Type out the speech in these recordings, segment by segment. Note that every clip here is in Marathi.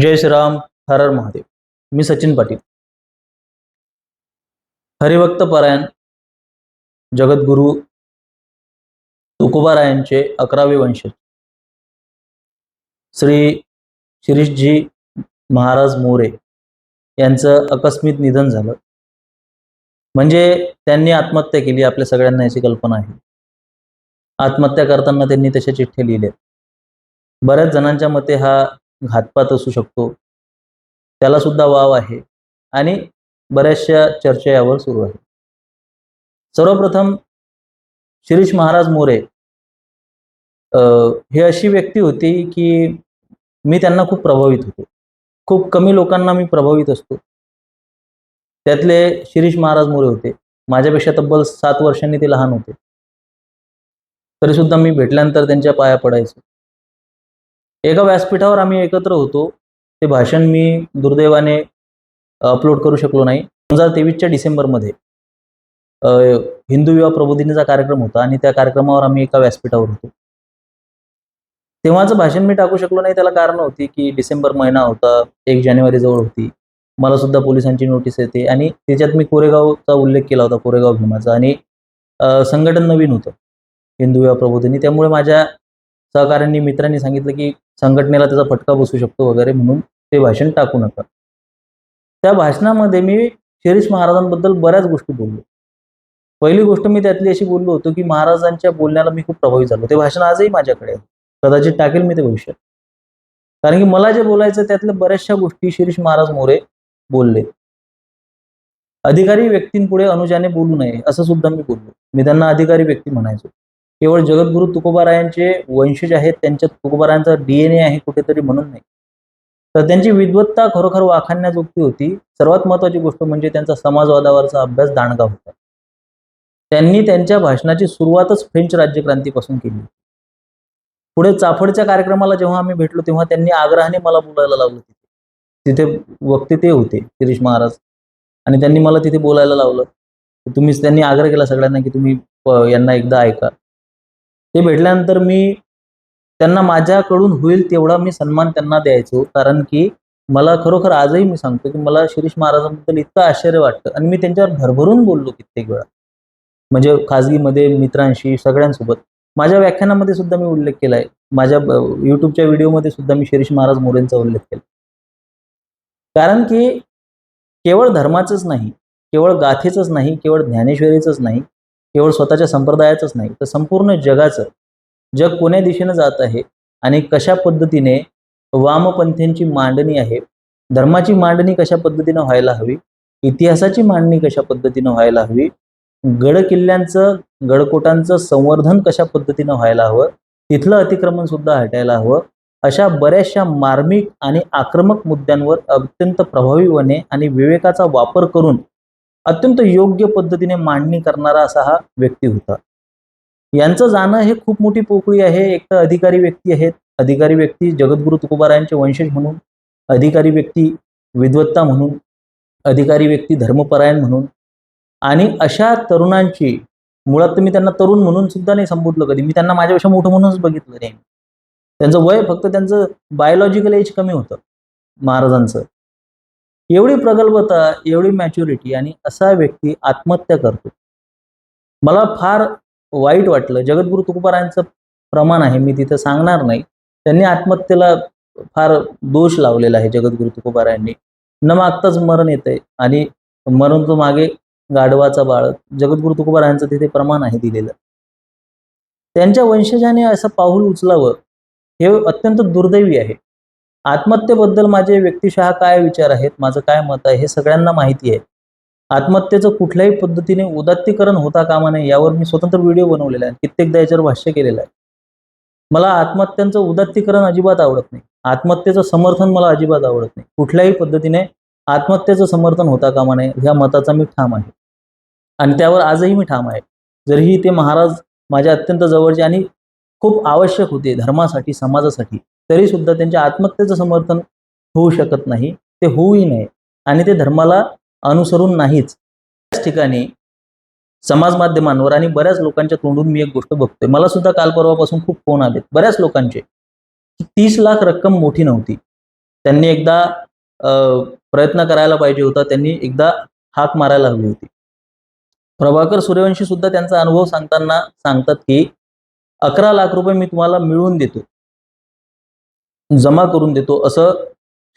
जय श्रीराम हर हर महादेव. मी सचिन पाटील. हरिभक्त परायण जगद्गुरु तुकोबारायांचे अकरावे वंशज. श्री शिरीषजी महाराज मोरे यांचं आकस्मित निधन झालं. म्हणजे त्यांनी आत्महत्या केली आपल्या सगळ्यांना याची कल्पना आहे. आत्महत्या करताना त्यांनी तशा चिठ्ठ्या लिहिल्या बऱ्याच जणांच्या मते हा घातपात असू शकतो. त्याला सुद्धा वाव आहे आणि बऱ्याचशा चर्चा यावर सुरू आहे. सर्वप्रथम शिरीष महाराज मोरे हे अशी व्यक्ती होती की मी त्यांना खूप प्रभावित होतो. खूप कमी लोकांना मी प्रभावित असतो. त्यातले शिरीष महाराज मोरे होते. माझ्यापेक्षा तब्बल सात वर्षांनी ते लहान होते. तरी सुद्धा मी भेटल्यानंतर त्यांच्या पाया पडायचो. एका व्यासपीठावर आम्ही एकत्र होतो. ते भाषण मी दुर्दैवाने अपलोड करू शकलो नाही. दोन हजार तेवीसच्या डिसेंबरमध्ये हिंदू विवाह प्रबोधिनीचा कार्यक्रम होता आणि त्या कार्यक्रमावर आम्ही एका व्यासपीठावर होतो. तेव्हाचं भाषण मी टाकू शकलो नाही. त्याला कारण होती की डिसेंबर महिना होता एक जानेवारी जवळ होती. मला सुद्धा पोलिसांची नोटीस येते आणि त्याच्यात मी कोरेगावचा उल्लेख केला होता कोरेगाव भीमाचा. आणि संघटन नवीन होतं हिंदू विवाह प्रबोधिनी. त्यामुळे माझ्या सहकाऱ्यांनी मित्रांनी सांगितलं की संघटनेला त्याचा फटका बसू शकतो वगैरे म्हणून ते भाषण टाकू नका. त्या भाषणामध्ये मी शिरीष महाराजांबद्दल बऱ्याच गोष्टी बोललो. पहिली गोष्ट मी त्यातली अशी बोललो होतो की महाराजांच्या बोलण्याला मी खूप प्रभावित झालो. ते भाषण आजही माझ्याकडे आहे. कदाचित टाकेल मी ते भविष्यात. कारण की मला जे बोलायचं त्यातल्या बऱ्याचशा गोष्टी शिरीष महाराज मोरे बोलले. अधिकारी व्यक्तींपुढे अनुजाने बोलू नये असं सुद्धा मी बोललो. मी त्यांना अधिकारी व्यक्ती म्हणायचो. केवळ जगद्गुरु तुकोबारायांचे वंशज आहेत त्यांच्या तुकोबारायांचा डीएनए आहे कुठेतरी म्हणून नाही. तर त्यांची विद्वत्ता खरोखर वाखाणण्याजोगती होती. सर्वात महत्वाची गोष्ट म्हणजे त्यांचा समाजवादावरचा अभ्यास दांडगा होता. त्यांनी त्यांच्या भाषणाची सुरुवातच फ्रेंच राज्यक्रांतीपासून केली. पुढे चाफडच्या कार्यक्रमाला जेव्हा आम्ही भेटलो तेव्हा त्यांनी आग्रहाने मला बोलायला लावलं तिथे. तिथे वक्ते ते होते गिरीश महाराज. आणि त्यांनी मला तिथे बोलायला लावलं. तुम्हीच त्यांनी आग्रह केला सगळ्यांना की तुम्ही यांना एकदा ऐका. ते भेटल्यानंतर मी त्यांना माझ्याकडून होईल तेवढा मी सन्मान त्यांना द्यायचो. कारण की मला खरोखर आजही मी सांगतो की मला शिरीष महाराजांबद्दल इतकं आश्चर्य वाटतं. आणि मी त्यांच्यावर भरभरून बोललो कित्येक वेळा. म्हणजे खाजगीमध्ये मित्रांशी सगळ्यांसोबत. माझ्या व्याख्यानामध्ये सुद्धा मी उल्लेख केला आहे माझ्या युट्यूबच्या व्हिडिओमध्ये सुद्धा मी शिरीष महाराज मोरेंचा उल्लेख केला कारण की केवळ धर्माचंच नाही केवळ गाथेचंच नाही केवळ ज्ञानेश्वरीचंच नाही केवळ स्वतःच्या संप्रदायाचंच नाही तर संपूर्ण जगाचं. जग कोण्या दिशेनं जात आहे आणि कशा पद्धतीने वामपंथ्यांची मांडणी आहे धर्माची मांडणी कशा पद्धतीनं व्हायला हवी इतिहासाची मांडणी कशा पद्धतीनं व्हायला हवी गड किल्ल्यांचं गडकोटांचं संवर्धन कशा पद्धतीनं व्हायला हवं तिथलं अतिक्रमण सुद्धा हटायला हवं अशा बऱ्याचशा मार्मिक आणि आक्रमक मुद्द्यांवर अत्यंत प्रभावीपणे आणि विवेकाचा वापर करून अत्यंत योग्य पद्धतीने मांडणी करणारा असा हा व्यक्ती होता. यांचं जाणं हे खूप मोठी पोकळी आहे. एक तर अधिकारी व्यक्ती आहेत. अधिकारी व्यक्ती जगद्गुरु तुकोबारायांचे वंशज म्हणून अधिकारी व्यक्ती विद्वत्ता म्हणून अधिकारी व्यक्ती धर्मपरायण म्हणून आणि अशा तरुणांची मुळात तर मी त्यांना तरुण म्हणून सुद्धा नाही संबोधलं कधी. मी त्यांना माझ्यापेक्षा मोठं म्हणूनच बघितलं नाही त्यांचं वय फक्त त्यांचं बायोलॉजिकल एज कमी होतं महाराजांचं. एवढी प्रगल्भता एवढी मॅच्युरिटी आणि असा व्यक्ती आत्महत्या करतो. मला फार वाईट वाटलं. जगद्गुरु तुकोबारायांचं प्रमाण आहे मी तिथं सांगणार नाही. त्यांनी आत्महत्येला फार दोष लावलेला आहे जगद्गुरु तुकोबारायांनी. न मागताच मरण येतंय आणि मरण तो मागे गाढवाचा बाळ. जगद्गुरु तुकोबारायांचं तिथे प्रमाण आहे दिलेलं. त्यांच्या वंशजाने असं पाऊल उचलावं हे अत्यंत दुर्दैवी आहे. आत्महत्येबद्दल माझे व्यक्तिशः काय विचार आहेत माझं काय मत आहे हे सगळ्यांना माहिती आहे. आत्महत्येचं कुठल्याही पद्धतीने उदात्तीकरण होता कामा नये यावर मी स्वतंत्र व्हिडिओ बनवलेला आहे कित्येकदा याच्यावर भाष्य केलेलं आहे. मला आत्महत्यांचं उदात्तीकरण अजिबात आवडत नाही. आत्महत्येचं समर्थन मला अजिबात आवडत नाही. कुठल्याही पद्धतीने आत्महत्येचं समर्थन होता कामा नये ह्या मताचा मी ठाम आहे. आणि त्यावर आजही मी ठाम आहे. जरीही ते महाराज माझ्या अत्यंत जवळचे आणि खूप आवश्यक होते धर्मासाठी समाजासाठी तरी सुद्धा त्यांच्या आत्महत्येचं समर्थन होऊ शकत नाही ते होऊही नये आणि ते धर्माला अनुसरून नाहीच. त्याच ठिकाणी समाज माध्यमांवर आणि बऱ्याच लोकांच्या तोंडून मी एक गोष्ट बघतोय. मला सुद्धा काल परवापासून खूप फोन आलेत. बऱ्याच लोकांचे की तीस लाख रक्कम मोठी नव्हती. त्यांनी एकदा प्रयत्न करायला पाहिजे होता. त्यांनी एकदा हाक मारायला हवी होती. प्रभाकर सूर्यवंशी सुद्धा त्यांचा अनुभव सांगताना सांगतात की अकरा लाख रुपये मी तुम्हाला मिळवून देतो. जमा करून देतो असं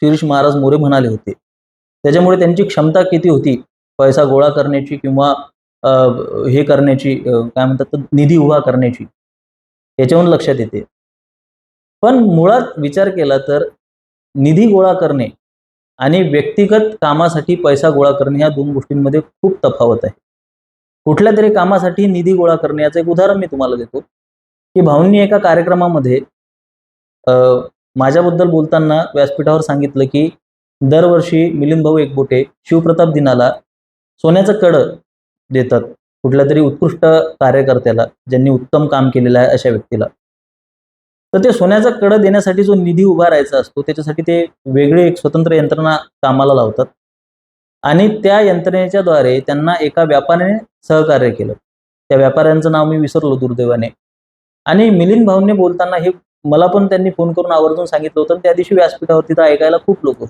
शिरीष महाराज मोरे म्हणाले होते. त्याच्यामुळे त्यांची क्षमता किती होती? पैसा गोळा करण्याची किंवा हे करण्याची काय म्हणतात तर निधी उभा करण्याची याच्यावरून लक्षात येते. पण मुळात विचार केला तर निधी गोळा करणे आणि व्यक्तिगत कामासाठी पैसा गोळा करणे ह्या दोन गोष्टींमध्ये खूप तफावत आहे. कुठल्या तरी कामासाठी निधी गोळा करणे याचं एक उदाहरण मी तुम्हाला देतो की भाऊंनी एका कार्यक्रमामध्ये माझ्याबद्दल बोलताना व्यासपीठावर सांगितलं की दरवर्षी मिलिंद भाऊ एकबोटे शिवप्रताप दिनाला सोन्याचं कडं देतात कुठल्या तरी उत्कृष्ट कार्यकर्त्याला ज्यांनी उत्तम काम केलेलं आहे अशा व्यक्तीला. तर ते सोन्याचं कडं देण्यासाठी जो निधी उभा राहायचा असतो त्याच्यासाठी ते वेगळे एक स्वतंत्र यंत्रणा कामाला लावतात. आणि त्या यंत्रणेच्या द्वारे त्यांना एका व्यापाऱ्याने सहकार्य केलं. त्या व्यापाऱ्यांचं नाव मी विसरलो दुर्दैवाने. आणि मिलिंद भाऊंनी बोलताना हे मला पण त्यांनी फोन करून आवर्जून सांगितलं होतं. त्या दिवशी व्यासपीठावर तिथं ऐकायला खूप लोक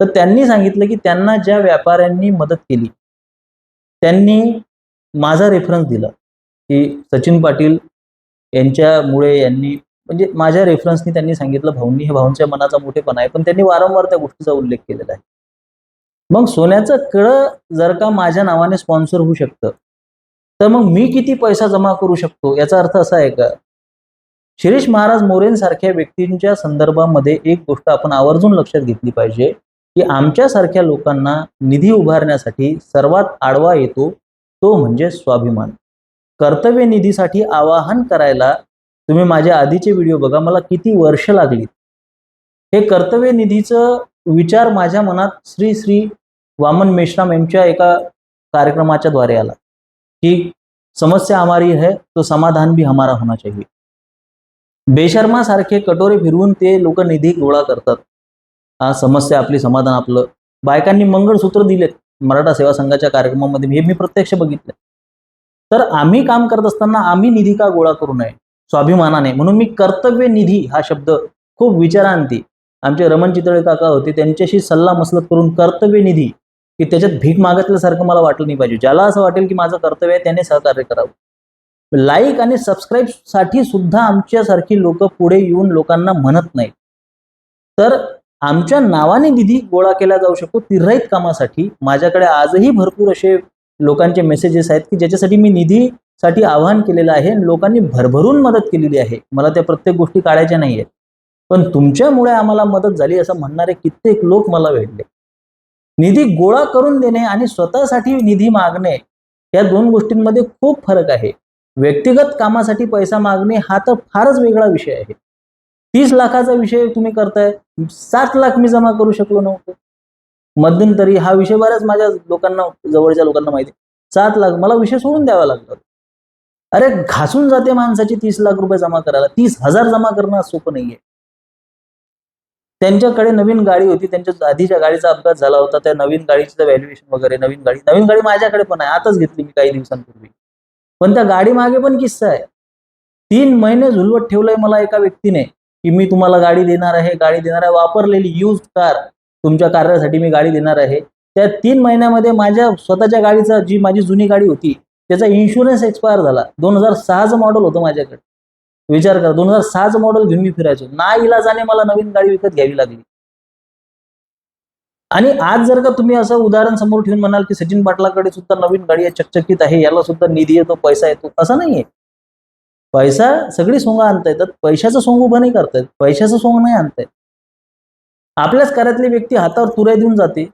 तर त्यांनी सांगितलं की त्यांना ज्या व्यापाऱ्यांनी मदत केली त्यांनी माझा रेफरन्स दिला की सचिन पाटील यांच्यामुळे यांनी म्हणजे माझ्या रेफरन्सनी त्यांनी सांगितलं भाऊंनी हे भाऊंच्या मनाचा मोठेपणा आहे. पण त्यांनी वारंवार त्या गोष्टीचा उल्लेख केलेला आहे. मग सोन्याचं कळं जर का माझ्या नावाने स्पॉन्सर होऊ शकतं तर मग मी किती पैसा जमा करू शकतो? याचा अर्थ असा आहे का? शिरीष महाराज मोरेंसारख्या व्यक्तींच्या संदर्भामध्ये एक गोष्ट आपण आवर्जून लक्षात घेतली पाहिजे की आमच्यासारख्या लोकांना निधी उभारण्यासाठी सर्वात आडवा येतो तो म्हणजे स्वाभिमान. कर्तव्य निधीसाठी आवाहन करायला तुम्ही माझ्या आधीचे व्हिडिओ बघा मला किती वर्ष लागली. हे कर्तव्य निधीचं विचार माझ्या मनात श्री श्री वामन मेश्राम यांच्या एका कार्यक्रमाच्या द्वारे आला की समस्या हमारी है तो समाधान भी हमारा होना चाहिए. बेशर्मा सारखे कटोरे फिरवून ते लोक निधी गोळा करतात. हा समस्या आपली समाधान आपलं. बायकांनी मंगळसूत्र दिलेत मराठा सेवा संघाच्या कार्यक्रमामध्ये. हे मी प्रत्यक्ष बघितलं तर आम्ही काम करत असताना आम्ही निधी का गोळा करू नये? स्वाभिमानाने. म्हणून मी कर्तव्य निधी हा शब्द खूप विचारांती आमचे रमण चितळे काका होते त्यांच्याशी सल्ला मसलत करून कर्तव्य निधी की त्याच्यात भीक मागितल्यासारखं मला वाटलं नाही पाहिजे. ज्याला असं वाटेल की माझं कर्तव्य आहे त्याने सहकार्य करावं. लाईक आणि सबस्क्राईबसाठी सुद्धा आमच्यासारखी लोक पुढे येऊन लोकांना म्हणत नाहीत. तर आमच्या नावाने निधी गोळा केला जाऊ शकतो तिर्राईत कामासाठी. माझ्याकडे आजही भरपूर असे लोकांचे मेसेजेस आहेत की ज्याच्यासाठी मी निधीसाठी आवाहन केलेलं आहे. लोकांनी भरभरून मदत केलेली आहे. मला त्या प्रत्येक गोष्टी काढायच्या नाही आहेत पण तुमच्यामुळे आम्हाला मदत झाली असं म्हणणारे कित्येक लोक मला भेटले. निधी गोळा करून देणे आणि स्वतःसाठी निधी मागणे या दोन गोष्टींमध्ये खूप फरक आहे. व्यक्तिगत कामासाठी पैसा मागणे हा तर फारच वेगळा विषय आहे. तीस लाखाचा विषय तुम्ही करताय सात लाख मी जमा करू शकलो नव्हतो. मध्यंतरी हा विषय बऱ्याच माझ्या लोकांना जवळच्या लोकांना माहिती सात लाख मला विषय सोडून द्यावा लागला. अरे घासून जाते माणसाची तीस लाख रुपये जमा करायला. तीस हजार जमा करणं सोपं नाहीये. त्यांच्याकडे नवीन गाडी होती त्यांच्या आधीच्या गाडीचा अपघात झाला होता त्या नवीन गाडीचं व्हॅल्युएशन वगैरे नवीन गाडी नवीन गाडी माझ्याकडे पण आहे आताच घेतली मी काही दिवसांपूर्वी. पण त्या गाडी मागे पण किस्सा आहे. तीन महिने झुलवत ठेवलंय मला एका व्यक्तीने की मी तुम्हाला गाडी देणार आहे गाडी देणार आहे वापरलेली यूज कार तुमच्या कार्यासाठी मी गाडी देणार आहे. त्या तीन महिन्यामध्ये माझ्या स्वतःच्या गाडीचा जी माझी जुनी गाडी होती त्याचा इन्शुरन्स एक्सपायर झाला. दोन हजार सहाचं मॉडेल होतं माझ्याकडे. विचार करा दोन हजार सहाचं मॉडेल घेऊन मी फिरायचो. ना इलाजाने मला नवीन गाडी विकत घ्यावी लागली. आणि आज जर का तुम्ही असं उदाहरण समोर ठेवून म्हणाल की सचिन पाटलाकडे सुद्धा नवीन गाडी आहे चकचकीत आहे याला सुद्धा निधी येतो पैसा येतो असं नाहीये. पैसा सगळी सोंग आणता येतात पैशाचं सोंग उभं नाही करतायत पैशाचं सोंग नाही आणतायत. आपल्याच कार्यातली व्यक्ती हातावर तुऱ्या देऊन जाते.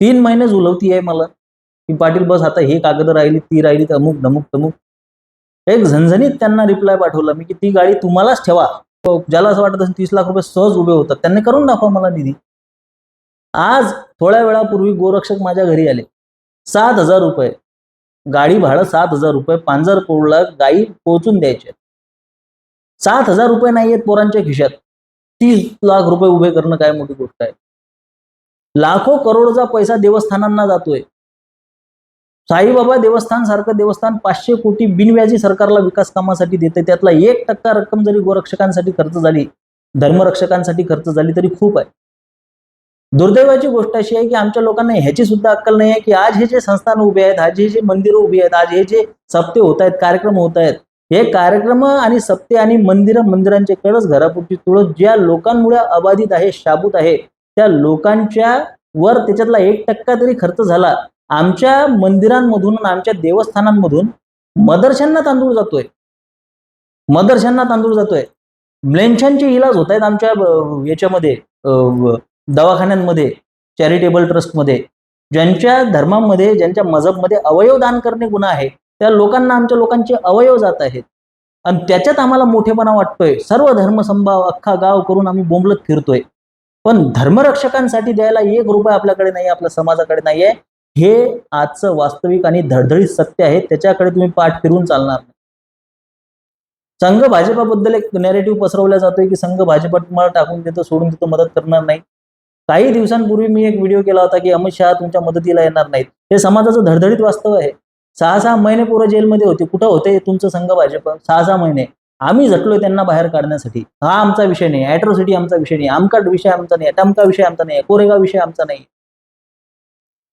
तीन महिने झुलवती आहे मला. की पाटील बस आता हे कागद राहिली ती राहिली तर अमुक धमुक तमुक. एक झणझणीत त्यांना रिप्लाय पाठवला मी की ती गाडी तुम्हालाच ठेवा. ज्याला असं वाटत असेल तीस लाख रुपये सहज उभे होतात त्यांनी करून दाखवा मला निधी. आज थोड्या वेळापूर्वी गोरक्षक माझ्या घरी आले. सात हजार रुपये. गाडी भाडं सात हजार रुपये. पांजरपूरला गाई पोहोचून द्यायचे सात हजार रुपये नाही आहेत पोरांच्या खिशात. तीस लाख रुपये उभे करणं काय मोठी गोष्ट आहे? लाखो करोडचा पैसा देवस्थानांना जातोय. साईबाबा देवस्थान सारखं देवस्थान पाचशे कोटी बिनव्याजी सरकारला विकास कामासाठी देते. त्यातला एक टक्का रक्कम जरी गोरक्षकांसाठी खर्च झाली धर्मरक्षकांसाठी खर्च झाली तरी खूप आहे. दुर्दैवाची गोष्ट अशी आहे की आमच्या लोकांना ह्याची सुद्धा अक्कल नाही आहे की आज हे जे संस्थान उभे आहेत आज हे जे मंदिरं उभी आहेत आज हे जे सप्ते होत आहेत कार्यक्रम होत आहेत हे कार्यक्रम आणि सप्ते आणि मंदिरं मंदिरांचे कळस घरापुरती तुळस ज्या लोकांमुळे अबाधित आहे शाबूत आहे त्या लोकांच्या वर त्याच्यातला एक टक्का तरी खर्च झाला. आमच्या मंदिरांमधून आमच्या देवस्थानांमधून मदरशांना तांदूळ जातोय. मदरशांना तांदूळ जातोय. म्लेंछांचे इलाज होत आहेत आमच्या याच्यामध्ये दवाखान्यांमध्ये चॅरिटेबल ट्रस्टमध्ये ज्यांच्या धर्मामध्ये ज्यांच्या मजबमध्ये अवयव दान करणे गुन्हा आहे त्या लोकांना आमच्या लोकांचे अवयव जात आहेत. आणि त्याच्यात आम्हाला मोठेपणा वाटतोय. सर्व धर्मसंभाव अख्खा गाव करून आम्ही बोंबलत फिरतोय. पण धर्मरक्षकांसाठी द्यायला एक रुपये आपल्याकडे नाही आपल्या समाजाकडे नाहीये हे आजचं वास्तविक आणि धडधडीत सत्य आहे. त्याच्याकडे तुम्ही पाठ फिरून चालणार नाही. संघ भाजपाबद्दल एक नेरेटिव्ह पसरवला जातोय की संघ भाजपा तुम्हाला टाकून देतो सोडून देतो मदत करणार नाही. काही दिवसांपूर्वी मी एक व्हिडिओ केला होता की अमित शहा तुमच्या मदतीला येणार नाहीत. हे समाजाचं धडधडीत वास्तव आहे. सहा सहा महिने पोरं जेलमध्ये होते. कुठं होते? तुमचं संघ भाजप. सहा सहा महिने. आम्ही झटलोय त्यांना बाहेर काढण्यासाठी. हा आमचा विषय नाही. ऍट्रॉसिटी आमचा विषय नाही. आमका विषय आमचा नाही. टमका विषय आमचा नाही. कोरेगाव विषय आमचा नाही.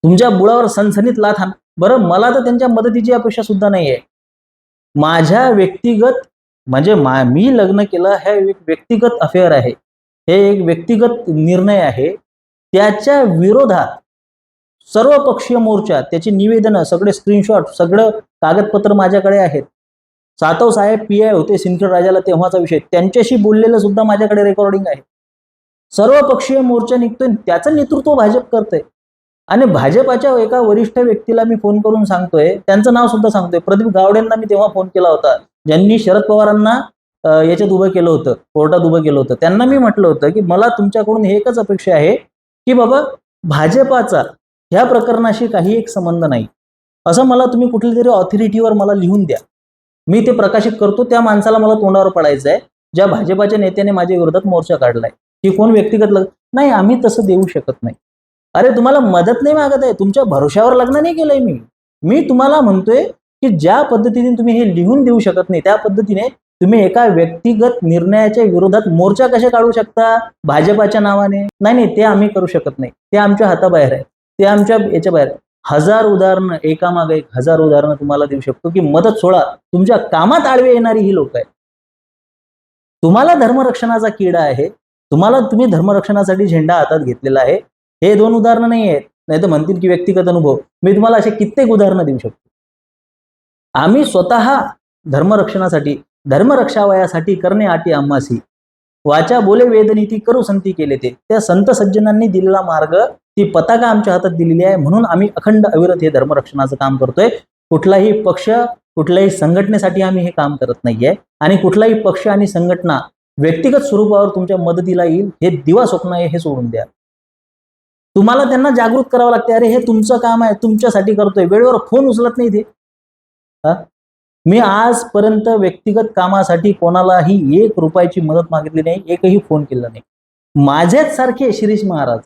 तुमच्या बुळावर सनसनीत लाथ बरं मला तर त्यांच्या मदतीची अपेक्षा सुद्धा नाहीये. माझ्या व्यक्तिगत म्हणजे मा मी लग्न केलं हे एक व्यक्तिगत अफेअर आहे. हे एक व्यक्तिगत निर्णय आहे. त्याच्या विरोधात सर्व पक्षीय मोर्चा त्याची निवेदनं सगळे स्क्रीनशॉट सगळं कागदपत्र माझ्याकडे आहेत. सातव साहेब पी आय होते सिंदखेड राजाला तेव्हाचा विषय. त्यांच्याशी बोललेलं सुद्धा माझ्याकडे रेकॉर्डिंग आहे. सर्व पक्षीय मोर्चा निघतोय त्याचं नेतृत्व भाजप करते आणि भाजपाच्या एका वरिष्ठ व्यक्तीला मी फोन करून सांगतोय त्यांचं नाव सुद्धा सांगतोय. प्रदीप गावडेंना मी तेव्हा फोन केला होता. ज्यांनी शरद पवारांना याच्यात उभं केलं होतं कोर्टात उभं केलं होतं. त्यांना मी म्हटलं होतं की मला तुमच्याकडून हे एकच अपेक्षा आहे की बाबा भाजपाचा ह्या प्रकरणाशी काही एक संबंध नाही. असं मला तुम्ही कुठल्या तरी ऑथॉरिटीवर मला लिहून द्या. मी ते प्रकाशित करतो त्या माणसाला मला तोंडावर पडायचं आहे ज्या भाजपाच्या नेत्याने माझ्या विरोधात मोर्चा काढलाय. की कोण व्यक्तिगत लग्न? नाही आम्ही तसं देऊ शकत नाही. अरे तुम्हाला मदत नाही मागत आहे? तुमच्या भरोशावर लग्न नाही केलंय मी. मी तुम्हाला म्हणतोय की ज्या पद्धतीने तुम्ही हे लिहून देऊ शकत नाही त्या पद्धतीने तुम्ही एका व्यक्तिगत निर्णयाच्या विरोधात मोर्चा कसे काढू शकता? भाजपाच्या नावाने? नाही नाही ते आम्ही करू शकत नाही. ते आमच्या हाताबाहेर आहे. ते आमच्या याच्या बाहेर हजार उदाहरणं एकामागे एक हजार उदाहरणं तुम्हाला देऊ शकतो की मदत सोडा. तुमच्या कामात आडवे येणारी ही लोक आहेत. तुम्हाला धर्मरक्षणाचा किडा आहे. तुम्हाला तुम्ही धर्मरक्षणासाठी झेंडा हातात घेतलेला आहे. हे दोन उदाहरणं नाही आहेत. नाही तर म्हणतील की व्यक्तिगत अनुभव. मी तुम्हाला असे कित्येक उदाहरणं देऊ शकतो. आम्ही स्वतः धर्मरक्षणासाठी धर्मरक्षावयासाठी करणे आटी आम्हासी वाचा बोले वेदनीती करू संती केले ते. त्या संत सज्जनांनी दिलेला मार्ग ती पताका आमच्या हातात दिलेली आहे म्हणून आम्ही अखंड अविरत हे धर्मरक्षणाचं काम करतोय. कुठलाही पक्ष कुठल्याही संघटनेसाठी आम्ही हे काम करत नाहीये. आणि कुठलाही पक्ष आणि संघटना व्यक्तिगत स्वरूपावर तुमच्या मदतीला येईल हे दिवा स्वप्न आहे हे सोडून द्या. तुम्हाला त्यांना जागृत करावं लागते अरे हे तुमचं काम आहे तुमच्यासाठी करतोय. वेळेवर फोन उचलत नाही ते. हा? मी आजपर्यंत व्यक्तिगत कामासाठी कोणालाही एक रुपयाची मदत मागितली नाही एकही फोन केला नाही. माझ्याच सारखे शिरीष महाराज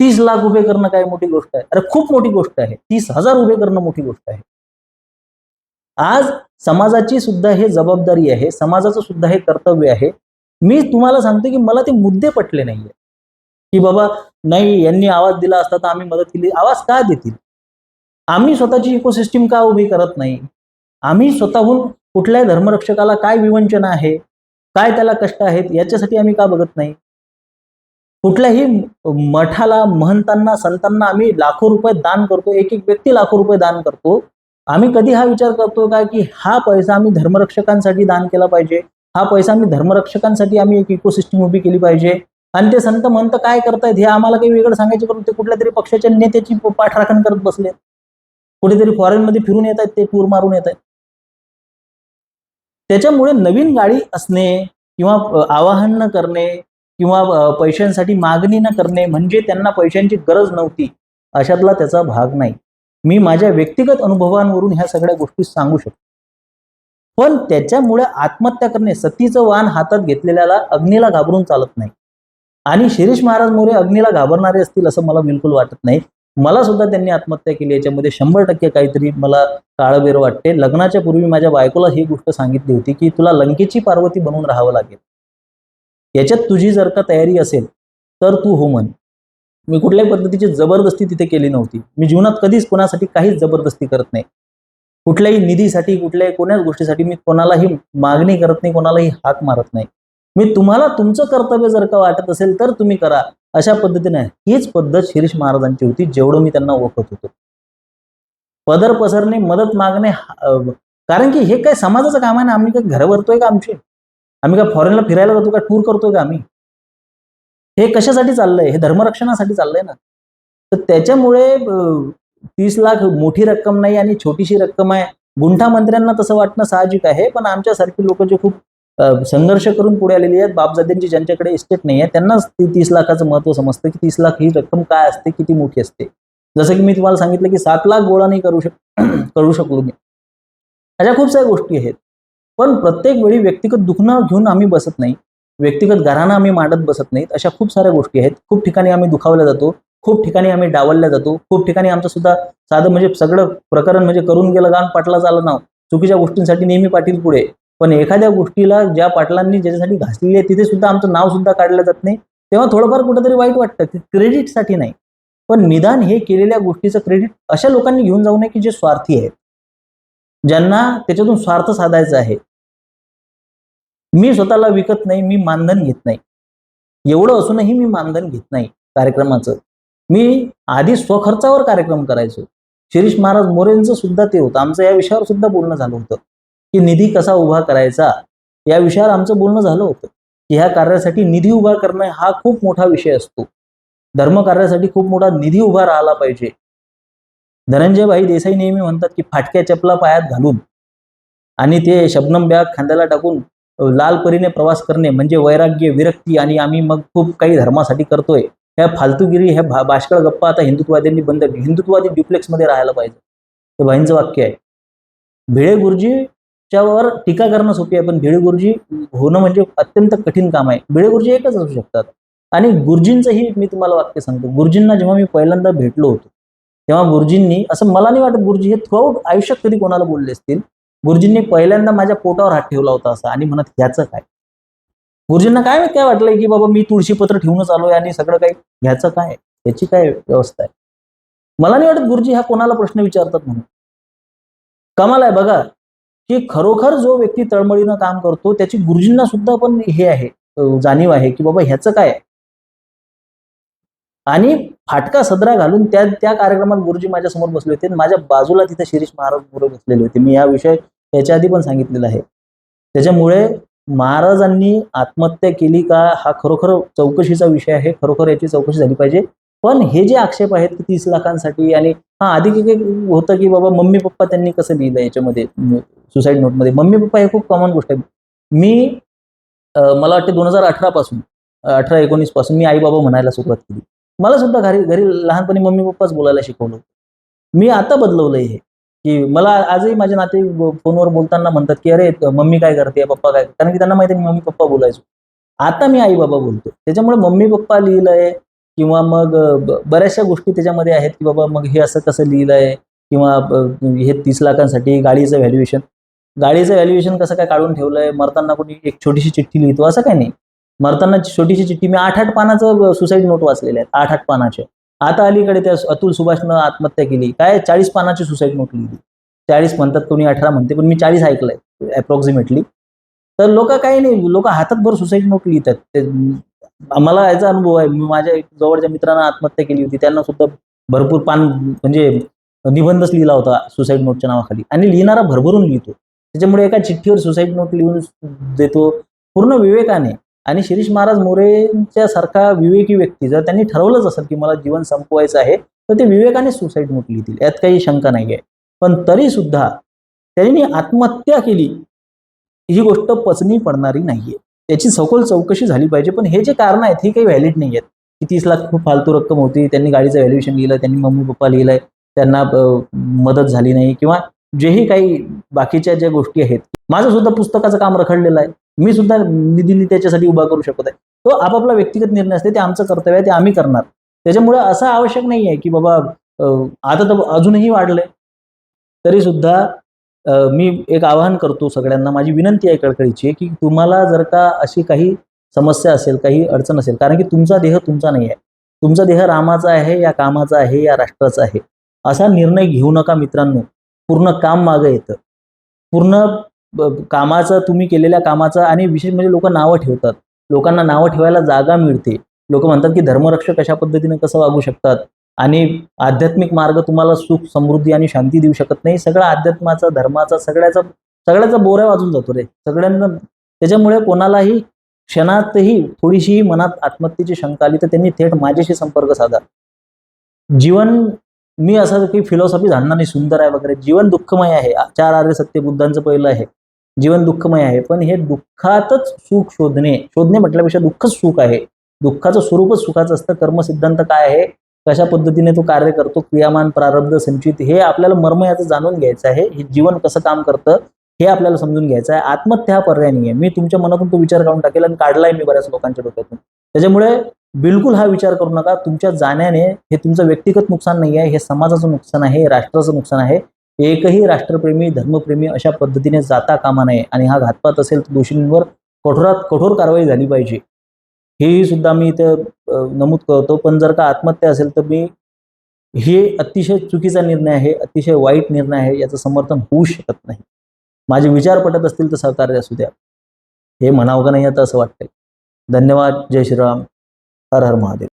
तीस लाख उभे करणं काय मोठी गोष्ट आहे? अरे खूप मोठी गोष्ट आहे. तीस हजार उभे करणं मोठी गोष्ट आहे. आज समाजाची सुद्धा हे जबाबदारी आहे समाजाचं सुद्धा हे कर्तव्य आहे. मी तुम्हाला सांगतो की मला ते मुद्दे पटले नाहीये. की बाबा नाही यांनी आवाज दिला असता तर आम्ही मदत केली. आवाज का देतील? आम्ही स्वतःची इकोसिस्टीम का उभी करत नाही? आम्ही स्वतःहून कुठल्याही धर्मरक्षकाला काय विवंचना आहे काय त्याला कष्ट आहेत याच्यासाठी आम्ही का बघत नाही? कुठल्याही मठाला महंतांना संतांना आम्ही लाखो रुपये दान करतो एक एक व्यक्ती लाखो रुपये दान करतो. आम्ही कधी हा विचार करतो का की हा पैसा आम्ही धर्मरक्षकांसाठी दान केला पाहिजे? हा पैसा आम्ही धर्मरक्षकांसाठी आम्ही एक इकोसिस्टम उभी केली पाहिजे? आणि ते संत महंत काय करतायत हे आम्हाला काही वेगळं सांगायचे करून ते कुठल्या तरी पक्षाच्या नेत्याची पाठराखण करत बसले कुठेतरी फॉरेनमध्ये फिरून येत आहेत ते टूर मारून येत आहेत त्याच्यामुळे नवीन गाडी असणे किंवा आवाहन न करणे किंवा पैशांसाठी मागणी न करणे म्हणजे त्यांना पैशांची गरज नव्हती अशातला त्याचा भाग नाही. मी माझ्या व्यक्तिगत अनुभवांवरून ह्या सगळ्या गोष्टी सांगू शकतो. पण त्याच्यामुळे आत्महत्या करणे सतीचं वाहन हातात घेतलेल्याला अग्नीला घाबरून चालत नाही. आणि शिरीष महाराज मोरे अग्नीला घाबरणारे असतील असं मला बिलकुल वाटत नाही. मला सुद्धा त्यांनी आत्महत्या केली. याच्यामध्ये शंभर टक्के काहीतरी मला काळबेर वाटते. लग्नाच्या पूर्वी माझ्या बायकोला ही गोष्ट सांगितली होती की तुला लंकेची पार्वती बनवून राहावं लागेल. याच्यात तुझी जर का तयारी असेल तर तू हो म्हण. मी कुठल्याही पद्धतीची जबरदस्ती तिथे केली नव्हती. मी जीवनात कधीच कोणासाठी काहीच जबरदस्ती करत नाही. कुठल्याही निधीसाठी कुठल्याही कोण्याच गोष्टीसाठी मी कोणालाही मागणी करत नाही कोणालाही हाक मारत नाही. मी तुम्हाला तुमचं कर्तव्य जर का वाटत असेल तर तुम्ही करा. अशा पद्धतीने हीच पद्धत शिरीष महाराजांची होती जेवढं मी त्यांना ओळखत होतो. पदर पसरणे मदत मागणे कारण की हे काय समाजाचं काम आहे ना? आम्ही काय घर भरतोय का आमची? आम्ही काय फॉरेनला फिरायला जातो का? टूर करतोय का आम्ही? हे कशासाठी चाललंय? हे धर्मरक्षणासाठी चाललंय ना? तर त्याच्यामुळे तीस लाख मोठी रक्कम नाही आणि छोटीशी रक्कम आहे. गुंठा मंत्र्यांना तसं वाटणं साहजिक आहे पण आमच्यासारखी लोक जे खूप संघर्ष करून पुढे आलेली आहेत. बापजाद्यांची ज्यांच्याकडे इस्टेट नाही आहे त्यांनाच ती तीस लाखाचं महत्त्व समजतं की तीस लाख ही रक्कम काय असते किती मोठी असते. जसं की मी तुम्हाला सांगितलं की सात लाख गोळा नाही करू शक करू शकलो मी. अशा खूप साऱ्या गोष्टी आहेत. पण प्रत्येक वेळी व्यक्तिगत दुखणं घेऊन आम्ही बसत नाही. व्यक्तिगत घराणं आम्ही मांडत बसत नाहीत. अशा खूप साऱ्या गोष्टी आहेत. खूप ठिकाणी आम्ही दुखावल्या जातो. खूप ठिकाणी आम्ही डावलल्या जातो. खूप ठिकाणी आमचं सुद्धा साधं म्हणजे सगळं प्रकरण म्हणजे करून गेलं गाण पाटला झालं नाव. चुकीच्या गोष्टींसाठी नेहमी पाटील पुढे. पण एखाद्या गोष्टीला ज्या पाटलांनी ज्याच्यासाठी घासलेली आहे तिथे सुद्धा आमचं नाव सुद्धा काढलं जात नाही. तेव्हा थोडंफार कुठंतरी वाईट वाटतं की क्रेडिटसाठी नाही. पण निदान हे केलेल्या गोष्टीचं क्रेडिट अशा लोकांनी घेऊन जाऊ नये की जे स्वार्थी आहेत. ज्यांना त्याच्यातून स्वार्थ साधायचा आहे. मी स्वतःला विकत नाही मी मानधन घेत नाही. एवढं असूनही मी मानधन घेत नाही कार्यक्रमाचं. मी आधी स्वखर्चावर कार्यक्रम करायचो. शिरीष महाराज मोरेंचं सुद्धा ते होतं. आमचं या विषयावर सुद्धा बोलणं झालं होतं. की निधी कसा उभा करायचा या विषयावर आमचं बोलणं झालं होतं. की ह्या कार्यासाठी निधी उभा करणं हा खूप मोठा विषय असतो. धर्मकार्यासाठी खूप मोठा निधी उभा राहिला पाहिजे. धनंजयभाई देसाई नेहमी म्हणतात की फाटक्या चपला पायात घालून आणि ते शबनम बॅग खांद्याला टाकून लाल परीने प्रवास करणे म्हणजे वैराग्य विरक्ती आणि आम्ही मग खूप काही धर्मासाठी करतोय. ह्या फालतूगिरी ह्या भा बाष्कळ गप्पा आता हिंदुत्ववाद्यांनी बंद हिंदुत्ववादी ड्युप्लेक्समध्ये राहायला पाहिजे. हे भाईंचं वाक्य आहे. भिडे गुरुजीच्यावर टीका करणं सोपी आहे पण भिडे गुरुजी होणं म्हणजे अत्यंत कठीण काम आहे. भिडे गुरुजी एकच असू शकतात. आणि गुरुजींचंही मी तुम्हाला वाक्य सांगतो. गुरुजींना जेव्हा मी पहिल्यांदा भेटलो होतो तेव्हा गुरुजींनी असं मला नाही वाटत गुरुजी हे थ्रूआउट आयुष्यात कधी कोणाला बोलले असतील. गुरुजींनी पहिल्यांदा माझ्या पोटावर हात ठेवला होता असं आणि म्हणत ह्याचं काय? गुरुजींना काय काय वाटलंय की बाबा मी तुळशी पत्र ठेवूनच आलोय आणि सगळं काही ह्याचं काय याची काय व्यवस्था आहे? मला नाही वाटत गुरुजी हा कोणाला प्रश्न विचारतात म्हणून. कमाल आहे बघा. की खरोखर जो व्यक्ती तळमळीनं काम करतो त्याची गुरुजींना सुद्धा पण हे आहे जाणीव आहे की बाबा ह्याचं काय आणि फाटका सदरा घालून त्या त्या कार्यक्रमात गुरुजी माझ्यासमोर बसले होते आणि माझ्या बाजूला तिथे शिरीष महाराज बरोबर बसलेले होते. मी या विषय त्याच्या आधी पण सांगितलेला आहे. त्याच्यामुळे महाराजांनी आत्महत्या केली का हा खरोखर चौकशीचा विषय आहे. खरोखर याची चौकशी झाली पाहिजे. पण हे जे आक्षेप आहेत की तीस लाखांसाठी आणि हा आधी होतं की बाबा मम्मी पप्पा त्यांनी कसं लिहिलं याच्यामध्ये सुसाईड नोटमध्ये मम्मी पप्पा हे खूप कॉमन गोष्ट आहे मी मला वाटते दोन हजार अठरा पासून अठरा एकोणीसपासून मी आई बाबा म्हणायला सुरुवात केली. मला सुद्धा घरी घरी लहानपणी मम्मी पप्पाच बोलायला शिकवलं मी आता बदलवलंय हे. की मला आजही माझे नाते फोनवर बोलताना म्हणतात की अरे मम्मी काय करते? पप्पा काय? कारण की त्यांना माहिती आहे मम्मी पप्पा बोलायचो. आता मी आई बाबा बोलतो त्याच्यामुळे मम्मी पप्पा लिहिलंय किंवा मग बऱ्याचशा गोष्टी त्याच्यामध्ये आहेत की बाबा मग हे असं कसं लिहिलंय किंवा हे तीस लाखांसाठी गाडीचं व्हॅल्युएशन गाडीचं व्हॅल्युएशन कसं काय काढून ठेवलंय? मरताना कोणी एक छोटीशी चिठ्ठी लिहितो? असं काय नाही. मरताना छोटीशी चिठ्ठी. मी आठ आठ पानाचं सुसाईड नोट वाचलेले आहेत. आठ आठ पानाचे. आता अलीकडे त्या अतुल सुभाषनं आत्महत्या केली. काय? चाळीस पानाची सुसाईड नोट लिहिली. चाळीस म्हणतात कोणी अठरा म्हणते पण मी चाळीस ऐकलंय अप्रॉक्सिमेटली तर लोक काही नाही. लोक हातात भर सुसाईड नोट लिहितात. मला याचा अनुभव आहे. मी माझ्या जवळच्या मित्रांना आत्महत्या केली होती. त्यांना सुद्धा भरपूर पान म्हणजे निबंधच लिहिला होता सुसाईड नोटच्या नावाखाली. आणि लिहिणारा भरभरून लिहितो. त्याच्यामुळे एका चिठ्ठीवर सुसाईड नोट लिहून देतो. पूर्ण विवेकाने. आणि शिरीष महाराज मोरेंच्या सारखा विवेकी व्यक्ती. जर त्यांनी ठरवलंच असेल की मला जीवन संपवायचं आहे तर ते विवेकाने सुसाईड नोट लिहितील. यात काही शंका नाही आहे पण तरी सुद्धा त्यांनी आत्महत्या केली. ही गोष्ट पचनी पडणारी नाहीये. त्याची सखोल चौकशी झाली पाहिजे. पण हे जे कारण आहेत हे काही व्हॅलिड नाही आहेत. की तीस लाख खूप फालतू रक्कम होती त्यांनी गाडीचं व्हॅल्युएशन लिहिलं त्यांनी मम्मी पप्पा लिहिलंय त्यांना मदत झाली नाही किंवा जेही काही बाकीच्या ज्या गोष्टी आहेत. माझं सुद्धा पुस्तकाचं काम रखडलेलं आहे. मी सुद्धा निधीने त्याच्यासाठी उभा करू शकत आहे. तो आपापला व्यक्तिगत निर्णय असते ते आमचं कर्तव्य आहे ते आम्ही करणार. त्याच्यामुळे असं आवश्यक नाही आहे की बाबा आता तर अजूनही वाढलंय. तरी सुद्धा मी एक आवाहन करतो सगळ्यांना माझी विनंती आहे कळकळीची की तुम्हाला जर का अशी काही समस्या असेल काही अडचण असेल कारण की तुमचा देह तुमचा नाही आहे. तुमचा देह रामाचा आहे या कामाचा आहे या राष्ट्राचा आहे. असा निर्णय घेऊ नका मित्रांनो. पूर्ण काम मागं येतं. पूर्ण कामाचं तुम्ही केलेल्या कामाचं आणि विशेष म्हणजे लोक नावं ठेवतात. लोकांना नावं ठेवायला जागा मिळते. लोक म्हणतात की धर्मरक्षक अशा पद्धतीने कसं वागू शकतात? आणि आध्यात्मिक मार्ग तुम्हाला सुख समृद्धी आणि शांती देऊ शकत नाही. सगळा अध्यात्माचा धर्माचा सगळ्याचा सगळ्याचा बोऱ्या वाजून जातो रे. सगळ्यांना त्याच्यामुळे कोणालाही क्षणातही थोडीशीही मनात आत्महत्येची शंका आली तर त्यांनी थेट माझ्याशी संपर्क साधा. जीवन मी असं की फिलॉसॉफी झाडणार नाही सुंदर आहे वगैरे. जीवन दुःखमय आहे. चार आर्य सत्य बुद्धांचं पहिलं आहे. जीवन दुःखमय आहे. पण हे दुःखातच सुख शोधणे शोधणे म्हटल्यापेक्षा दुःखच सुख आहे. दुःखाचं स्वरूपच सुखाचं असतं. कर्मसिद्धांत काय आहे? कशा पद्धतीने तो कार्य करतो क्रियामान प्रारब्ध संचित हे आपल्याला मर्म याचं जाणून घ्यायचं आहे. हे जीवन कसं काम करतं हे आपल्याला समजून घ्यायचं आहे. आत्महत्या हा पर्याय नाही आहे मी तुमच्या मनातून तो विचार काढून टाकेल आणि काढलाय मी बऱ्याच लोकांच्या डोक्यातून. त्याच्यामुळे बिलकुल हा विचार करू नका. तुमच्या जाण्याने हे तुमचं व्यक्तिगत नुकसान नाही आहे हे समाजाचं नुकसान आहे. हे राष्ट्राचं नुकसान आहे. एकही राष्ट्रप्रेमी धर्मप्रेमी अशा पद्धतीने जाता कामा नये आणि हा घातपात असेल तर दोषींवर कठोरात कठोर कारवाई झाली पाहिजे. हेही सुद्धा मी इथं नमूद करतो. पण जर का आत्महत्या असेल तर मी हे अतिशय चुकीचा निर्णय आहे अतिशय वाईट निर्णय आहे याचं समर्थन होऊ शकत नाही. माझे विचार पटत असतील तर सहकार्य असू द्या. हे म्हणावं का नाही आता असं वाटतंय. धन्यवाद. जय श्रीराम. हर हर महादेव.